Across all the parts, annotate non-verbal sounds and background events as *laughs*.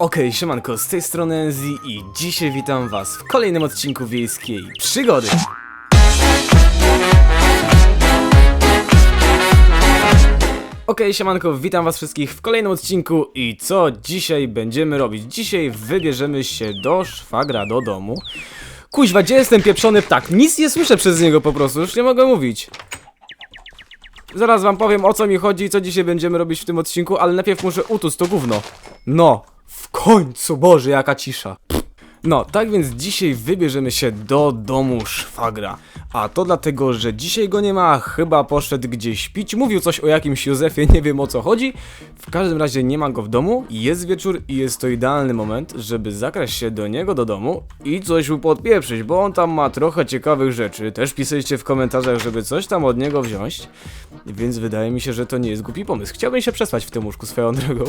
Okej, siemanko, z tej strony Enzi i dzisiaj witam was w kolejnym odcinku Wiejskiej Przygody. Okej, siemanko, witam was wszystkich w kolejnym odcinku i co dzisiaj będziemy robić? Dzisiaj wybierzemy się do szwagra, do domu. Kuźwa, gdzie jest ten pieprzony ptak? Nic nie słyszę przez niego po prostu, już nie mogę mówić. Zaraz wam powiem o co mi chodzi i co dzisiaj będziemy robić w tym odcinku, ale najpierw muszę utuc to gówno. No, w końcu, Boże, jaka cisza. No, tak więc dzisiaj wybierzemy się do domu szwagra. A to dlatego, że dzisiaj go nie ma, chyba poszedł gdzieś pić. Mówił coś o jakimś Józefie, nie wiem o co chodzi. W każdym razie nie ma go w domu, jest wieczór i jest to idealny moment, żeby zakraść się do niego do domu i coś mu podpieprzyć, bo on tam ma trochę ciekawych rzeczy. Też pisaliście w komentarzach, żeby coś tam od niego wziąć. Więc wydaje mi się, że to nie jest głupi pomysł. Chciałbym się przespać w tym łóżku swoją drogą.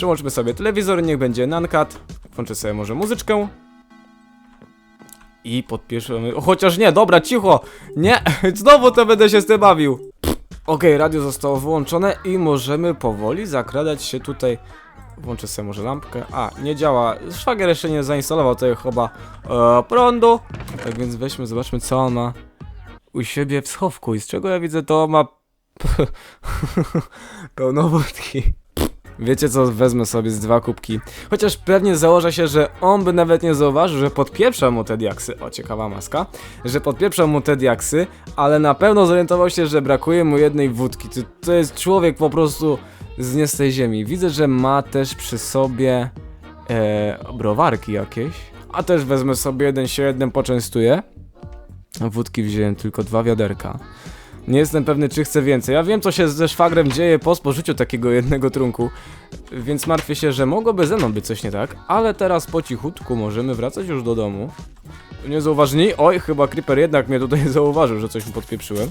Przełączmy sobie telewizor, niech będzie Nankat. Włączę sobie może muzyczkę. I podpiszemy. Chociaż nie, dobra, cicho! Nie, *laughs* znowu to będę się z tym bawił. Okej, radio zostało wyłączone i możemy powoli zakradać się tutaj. Włączę sobie może lampkę. A, nie działa. Szwagier jeszcze nie zainstalował tutaj chyba e, prądu. Tak więc weźmy, zobaczmy co on ma u siebie w schowku. I z czego ja widzę, to ma *laughs* pełno wódki. Wiecie co, wezmę sobie z dwa kubki. Chociaż pewnie założę się, że on by nawet nie zauważył, że podpieprza mu te diaksy. O, ciekawa maska. Że podpieprza mu te diaksy, ale na pewno zorientował się, że brakuje mu jednej wódki. To, to jest człowiek po prostu z nie z tej ziemi. Widzę, że ma też przy sobie e, browarki jakieś. A też wezmę sobie jeden się jednym poczęstuję. Wódki wziąłem tylko dwa wiaderka. Nie jestem pewny, czy chcę więcej. Ja wiem, co się ze szwagrem dzieje po spożyciu takiego jednego trunku, więc martwię się, że mogłoby ze mną być coś nie tak, ale teraz po cichutku możemy wracać już do domu. Nie zauważyli? Oj, chyba Creeper jednak mnie tutaj *laughs* zauważył, że coś mu podpieprzyłem.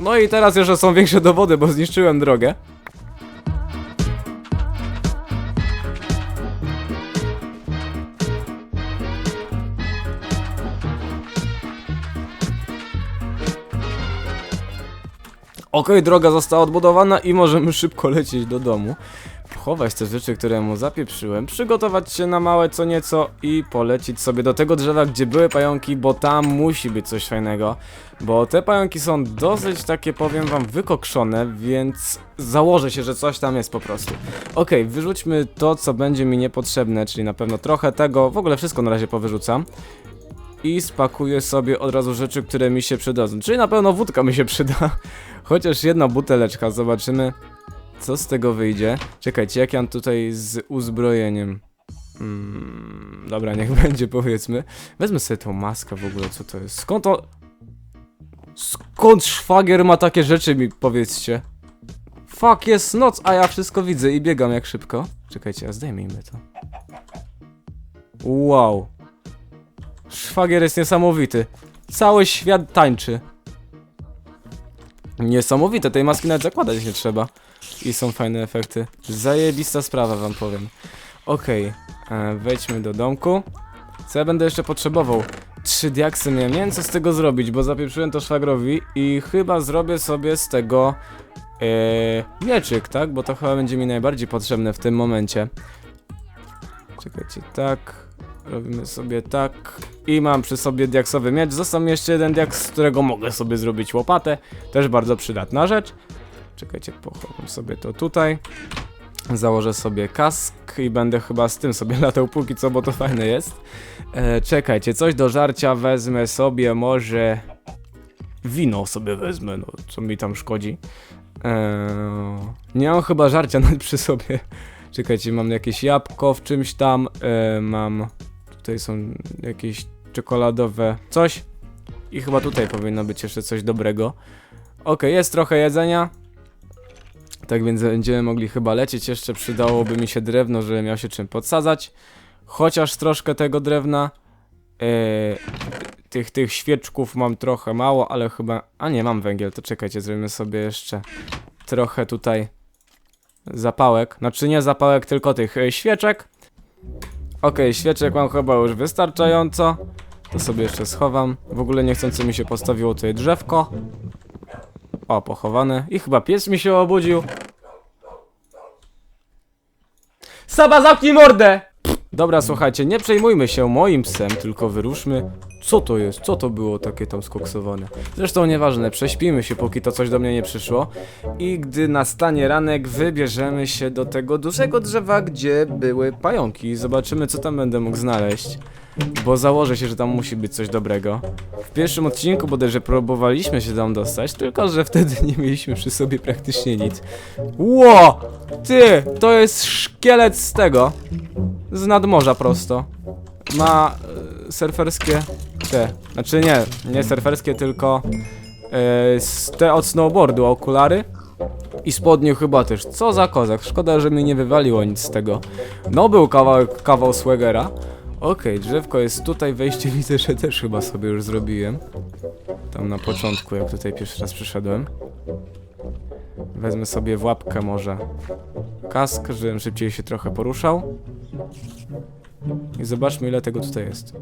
No i teraz jeszcze są większe dowody, bo zniszczyłem drogę. Okej, droga została odbudowana i możemy szybko lecieć do domu. Chować te rzeczy, które mu zapieprzyłem, przygotować się na małe co nieco i polecieć sobie do tego drzewa, gdzie były pająki, bo tam musi być coś fajnego. Bo te pająki są dosyć takie, powiem wam, wykokszone, więc założę się, że coś tam jest po prostu. Okej, wyrzućmy to, co będzie mi niepotrzebne, czyli na pewno trochę tego, w ogóle wszystko na razie powyrzucam i spakuję sobie od razu rzeczy, które mi się przydadzą. Czyli na pewno wódka mi się przyda. Chociaż jedna buteleczka, zobaczymy co z tego wyjdzie. Czekajcie, jak ja mam tutaj z uzbrojeniem. Mm, dobra, niech *laughs* będzie powiedzmy. Wezmę sobie tą maskę w ogóle, co to jest. Skąd to... Skąd szwagier ma takie rzeczy mi powiedzcie? Fuck, jest noc, a ja wszystko widzę i biegam jak szybko. Czekajcie, a zdejmijmy to. Wow. Szwagier jest niesamowity. Cały świat tańczy. Niesamowite, tej maski nawet zakładać nie trzeba. I są fajne efekty. Zajebista sprawa wam powiem. Okej, e, wejdźmy do domku. Co ja będę jeszcze potrzebował? Trzy diaksy miałem. Nie wiem co z tego zrobić, bo zapieprzyłem to szwagrowi i chyba zrobię sobie z tego e, mieczyk, tak? Bo to chyba będzie mi najbardziej potrzebne w tym momencie. Czekajcie, tak. Robimy sobie tak. I mam przy sobie diaksowy miecz. Został mi jeszcze jeden diaks, z którego mogę sobie zrobić łopatę. Też bardzo przydatna rzecz. Czekajcie, pochowam sobie to tutaj. Założę sobie kask i będę chyba z tym sobie *laughs* latał póki co, bo to fajne jest. E, czekajcie, coś do żarcia wezmę sobie może... Wino sobie wezmę, no co mi tam szkodzi. E, nie mam chyba żarcia *laughs* nawet przy sobie. Czekajcie, mam jakieś jabłko w czymś tam. E, mam... Tutaj są jakieś czekoladowe coś. I chyba tutaj powinno być jeszcze coś dobrego. Okej, jest trochę jedzenia. Tak więc będziemy mogli chyba lecieć. Jeszcze przydałoby mi się drewno, żebym miał się czym podsadzać. Chociaż troszkę tego drewna. Eee, tych, tych świeczków mam trochę mało, ale chyba... A nie, mam węgiel, to czekajcie, zrobimy sobie jeszcze trochę tutaj zapałek. Znaczy nie zapałek, tylko tych e, świeczek. Okej, świeczek mam chyba już wystarczająco. To sobie jeszcze schowam. W ogóle niechcący mi się postawiło tutaj drzewko. O, pochowane. I chyba pies mi się obudził. Saba, zamknij mordę! Dobra, słuchajcie, nie przejmujmy się moim psem, tylko wyruszmy. Co to jest? Co to było takie tam skoksowane? Zresztą nieważne, prześpimy się, póki to coś do mnie nie przyszło. I gdy nastanie ranek, wybierzemy się do tego dużego drzewa, gdzie były pająki. Zobaczymy, co tam będę mógł znaleźć. Bo założę się, że tam musi być coś dobrego. W pierwszym odcinku bodajże próbowaliśmy się tam dostać, tylko że wtedy *laughs* nie mieliśmy przy sobie praktycznie nic. Ło! Ty! To jest szkielet z tego. Z nadmorza prosto. Ma e, surferskie te. Znaczy nie, nie surferskie, tylko e, te od snowboardu okulary. I spodnie chyba też. Co za kozak. Szkoda, że mi nie wywaliło nic z tego. No był kawał, kawał swagera. Okej, drzewko jest tutaj, wejście *laughs* widzę, że też chyba sobie już zrobiłem. Tam na początku, jak tutaj pierwszy raz przyszedłem. Wezmę sobie w łapkę może kask, żebym szybciej się trochę poruszał. I zobaczmy ile tego tutaj jest.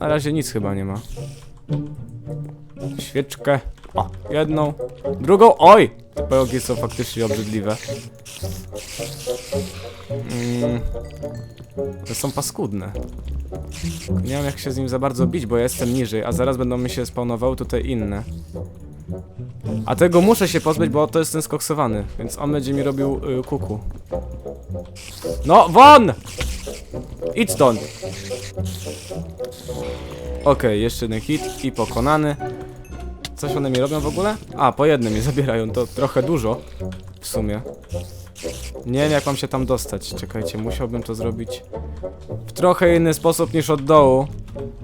Na razie nic chyba nie ma. Świeczkę. O, jedną. Drugą. Oj! Te pająki są faktycznie obrzydliwe. Mm, to są paskudne. Nie wiem jak się z nim za bardzo bić, bo ja jestem niżej, a zaraz będą mi się spawnowały tutaj inne. A tego muszę się pozbyć, bo to jest ten skoksowany, więc on będzie mi robił y, kuku. No, won! Idź stąd! Okej, jeszcze jeden hit i pokonany. Coś one mi robią w ogóle? A, po jednym mi zabierają, to trochę dużo. W sumie. Nie wiem jak mam się tam dostać. Czekajcie, musiałbym to zrobić w trochę inny sposób niż od dołu.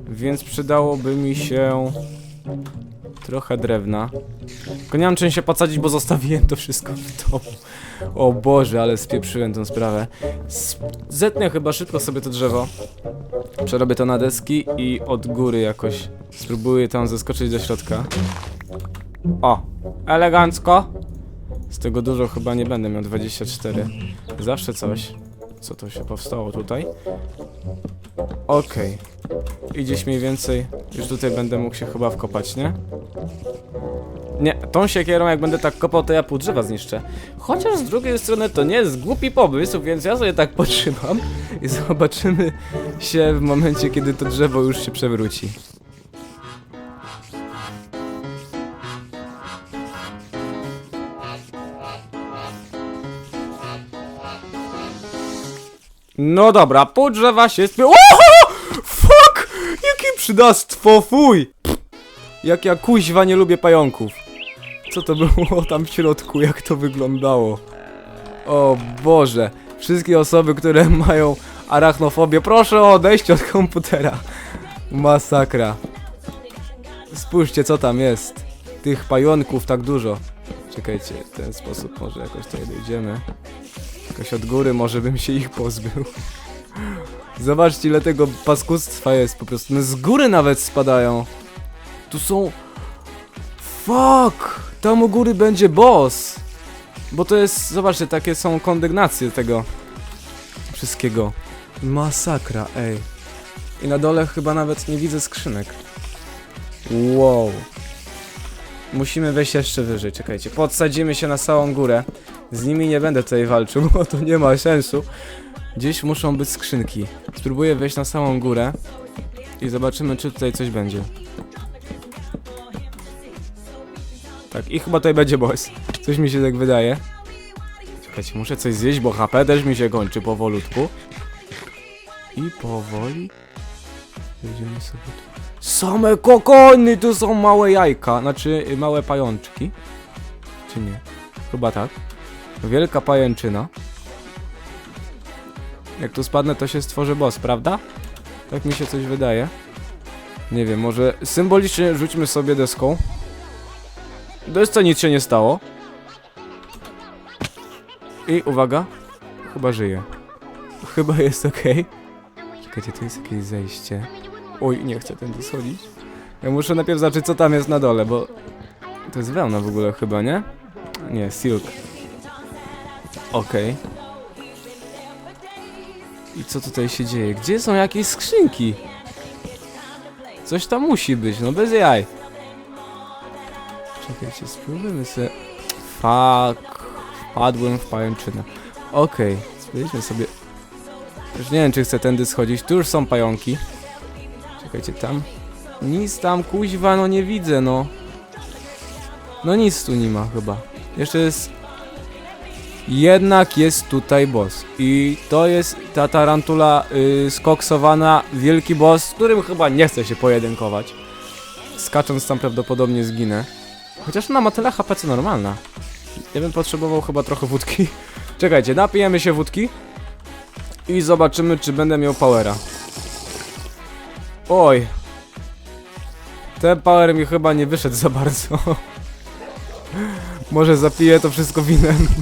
Więc przydałoby mi się trochę drewna. Tylko nie mam czym się podsadzić, bo zostawiłem to wszystko w domu. O Boże, ale spieprzyłem tę sprawę. Zetnę chyba szybko sobie to drzewo. Przerobię to na deski i od góry jakoś spróbuję tam zeskoczyć do środka. O, elegancko. Z tego dużo chyba nie będę miał 24. Zawsze coś. Co to się powstało tutaj? Okej. I gdzieś mniej więcej już tutaj będę mógł się chyba wkopać, nie? Nie, tą siekierą jak będę tak kopał, to ja pół drzewa zniszczę. Chociaż z drugiej strony to nie jest głupi pomysł, więc ja sobie tak potrzymam i zobaczymy się w momencie, kiedy to drzewo już się przewróci. No dobra, pół drzewa się spie... O! Fuck! Jakie przydastwo, fuj! Jak ja kuźwa nie lubię pająków. Co to było tam w środku, jak to wyglądało? O Boże, wszystkie osoby, które mają arachnofobię, proszę o odejście od komputera. Masakra. Spójrzcie, co tam jest. Tych pająków tak dużo. Czekajcie, w ten sposób może jakoś tutaj dojdziemy. Jakoś od góry może bym się ich pozbył. Zobaczcie ile tego paskudstwa jest po prostu. No z góry nawet spadają. Tu są... Fuck! Tam u góry będzie boss. Bo to jest, zobaczcie, takie są kondygnacje tego wszystkiego. Masakra, ej. I na dole chyba nawet nie widzę skrzynek. Wow. Musimy wejść jeszcze wyżej, czekajcie. Podsadzimy się na całą górę. Z nimi nie będę tutaj walczył, *laughs* bo to nie ma sensu. Gdzieś muszą być skrzynki. Spróbuję wejść na samą górę i zobaczymy, czy tutaj coś będzie. Tak, i chyba tutaj będzie boss. Coś mi się tak wydaje. Czekajcie, muszę coś zjeść, bo HP też mi się kończy powolutku. I powoli Wejdziemy sobie tu. Same kokony, tu są małe jajka, znaczy y, małe pajączki. Czy nie? Chyba tak. Wielka pajęczyna. Jak tu spadnę, to się stworzy boss, prawda? Tak mi się coś wydaje. Nie wiem, może symbolicznie rzućmy sobie deską. Desce nic się nie stało. I uwaga, chyba żyje. Chyba jest ok. Czekajcie, tu jest jakieś zejście. Oj, nie chcę tędy schodzić. Ja muszę najpierw zobaczyć, co tam jest na dole, bo... To jest wełna w ogóle chyba, nie? Nie, silk. Okej. I co tutaj się dzieje? Gdzie są jakieś skrzynki? Coś tam musi być, no bez jaj. Czekajcie, spróbujmy sobie... Fuck. Wpadłem w pajęczynę. Okej, spróbujmy sobie Już nie wiem, czy chcę tędy schodzić. Tu już są pająki. Czekajcie, tam. Nic tam, kuźwa, no nie widzę, no. No nic tu nie ma chyba. Jeszcze jest... Jednak jest tutaj boss. I to jest ta tarantula yy, skoksowana, wielki boss, z którym chyba nie chcę się pojedynkować. Skacząc tam prawdopodobnie zginę. Chociaż ona ma tyle HP co normalna. Ja bym potrzebował chyba trochę wódki. *laughs* Czekajcie, napijemy się wódki. I zobaczymy, czy będę miał powera. Oj. Ten power mi chyba nie wyszedł za bardzo. *laughs* Może zapiję to wszystko winem. *laughs*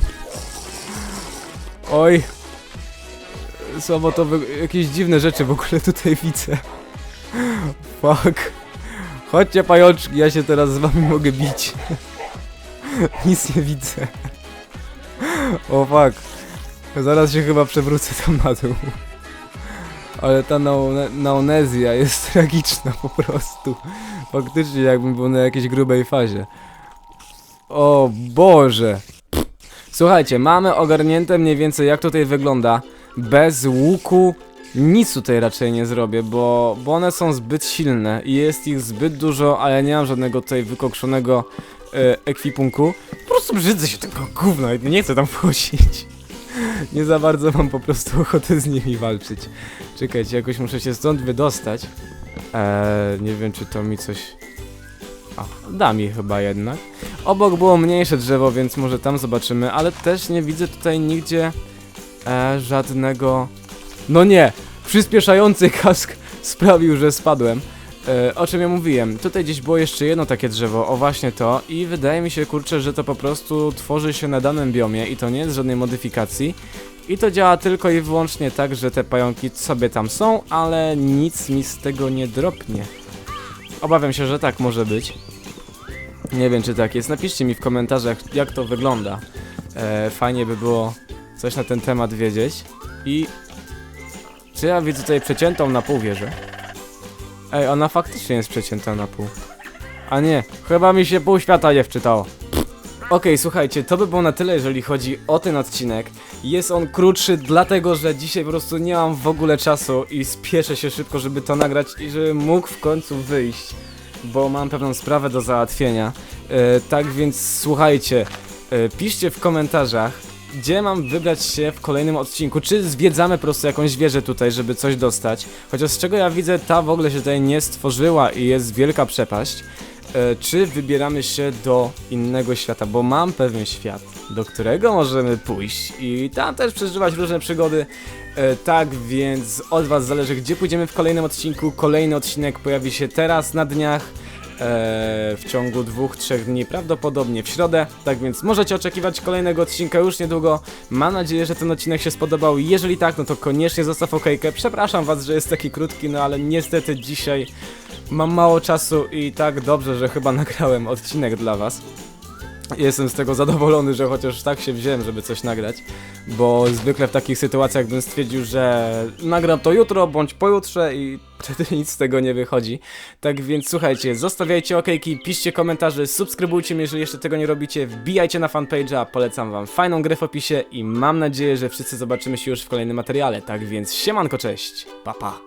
Oj. Słabo to jakieś dziwne rzeczy w ogóle tutaj widzę. Fuck. Chodźcie pajączki, ja się teraz z wami mogę bić. *laughs* Nic nie widzę. O fuck. Zaraz się chyba przewrócę tam na dół. Ale ta naone- naonezja jest *laughs* tragiczna po prostu. Faktycznie jakbym był na jakiejś grubej fazie. O Boże. Słuchajcie, mamy ogarnięte mniej więcej jak tutaj wygląda. Bez łuku nic tutaj raczej nie zrobię, bo, bo one są zbyt silne i jest ich zbyt dużo, a ja nie mam żadnego tutaj wykokszonego e, ekwipunku. Po prostu brzydzę się tego gówna i nie chcę tam *laughs* wchodzić. Nie za bardzo mam po prostu ochotę z nimi walczyć. Czekajcie, jakoś muszę się stąd wydostać. Eee, nie wiem, czy to mi coś... A, da mi chyba jednak. Obok było mniejsze drzewo, więc może tam zobaczymy, ale też nie widzę tutaj nigdzie e, żadnego... No nie! Przyspieszający kask sprawił, że spadłem. E, o czym ja mówiłem? Tutaj gdzieś było jeszcze jedno takie drzewo, o właśnie to i wydaje mi się, kurczę, że to po prostu tworzy się na danym biomie i to nie jest żadnej modyfikacji i to działa tylko i wyłącznie tak, że te pająki sobie tam są, ale nic mi z tego nie dropnie. Obawiam się, że tak może być. Nie wiem, czy tak jest. Napiszcie mi w komentarzach, jak to wygląda. E, fajnie by było coś na ten temat wiedzieć. I czy ja widzę tutaj przeciętą na pół wieżę? Ej, ona faktycznie jest przecięta na pół. A nie, chyba mi się pół świata nie wczytało. Okej, słuchajcie, to by było na tyle, jeżeli chodzi o ten odcinek. Jest on krótszy, dlatego że dzisiaj po prostu nie mam w ogóle czasu i spieszę się szybko, żeby to nagrać i żebym mógł w końcu wyjść, bo mam pewną sprawę do załatwienia. E, tak więc słuchajcie, e, piszcie w komentarzach, gdzie mam wybrać się w kolejnym odcinku. Czy zwiedzamy po prostu jakąś wieżę tutaj, żeby coś dostać? Chociaż z czego ja widzę, ta w ogóle się tutaj nie stworzyła i jest wielka przepaść. E, czy wybieramy się do innego świata, bo mam pewien świat, do którego możemy pójść i tam też przeżywać różne przygody. E, tak więc od Was zależy, gdzie pójdziemy w kolejnym odcinku. Kolejny odcinek pojawi się teraz na dniach. E, w ciągu dwóch, trzech dni, prawdopodobnie w środę. Tak więc możecie oczekiwać kolejnego odcinka już niedługo. Mam nadzieję, że ten odcinek się spodobał. Jeżeli tak, no to koniecznie zostaw okejkę. Przepraszam Was, że jest taki krótki, no ale niestety dzisiaj mam mało czasu i tak dobrze, że chyba *laughs* nagrałem odcinek dla Was. Jestem z tego zadowolony, że chociaż tak się wziąłem, żeby coś nagrać, bo zwykle w takich sytuacjach bym stwierdził, że nagram to jutro bądź pojutrze i *laughs* wtedy nic z tego nie wychodzi. Tak więc słuchajcie, zostawiajcie okejki, piszcie komentarze, subskrybujcie mnie, jeżeli jeszcze tego nie robicie, wbijajcie na fanpage'a, polecam wam fajną grę w opisie i mam nadzieję, że wszyscy zobaczymy się już w kolejnym materiale. Tak więc siemanko, cześć, pa pa.